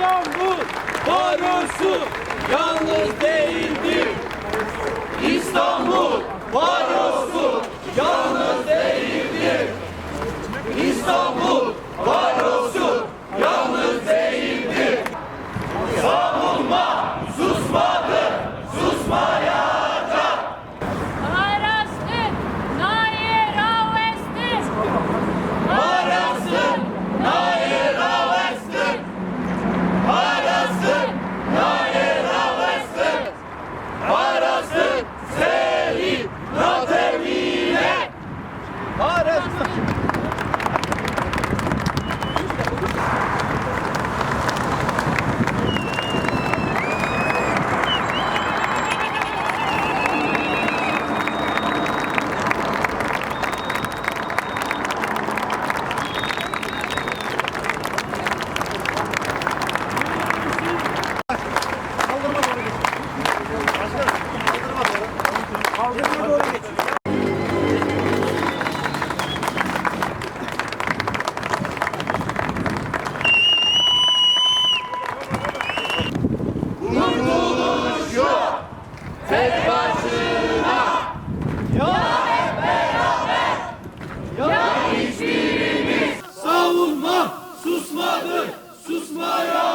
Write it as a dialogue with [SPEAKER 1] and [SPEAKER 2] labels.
[SPEAKER 1] İstanbul barosu yalnız değildir. Let's go. Tek başına. Yok hep beraber. Yok hiçbirimiz. Savunma susmadı. Susmaya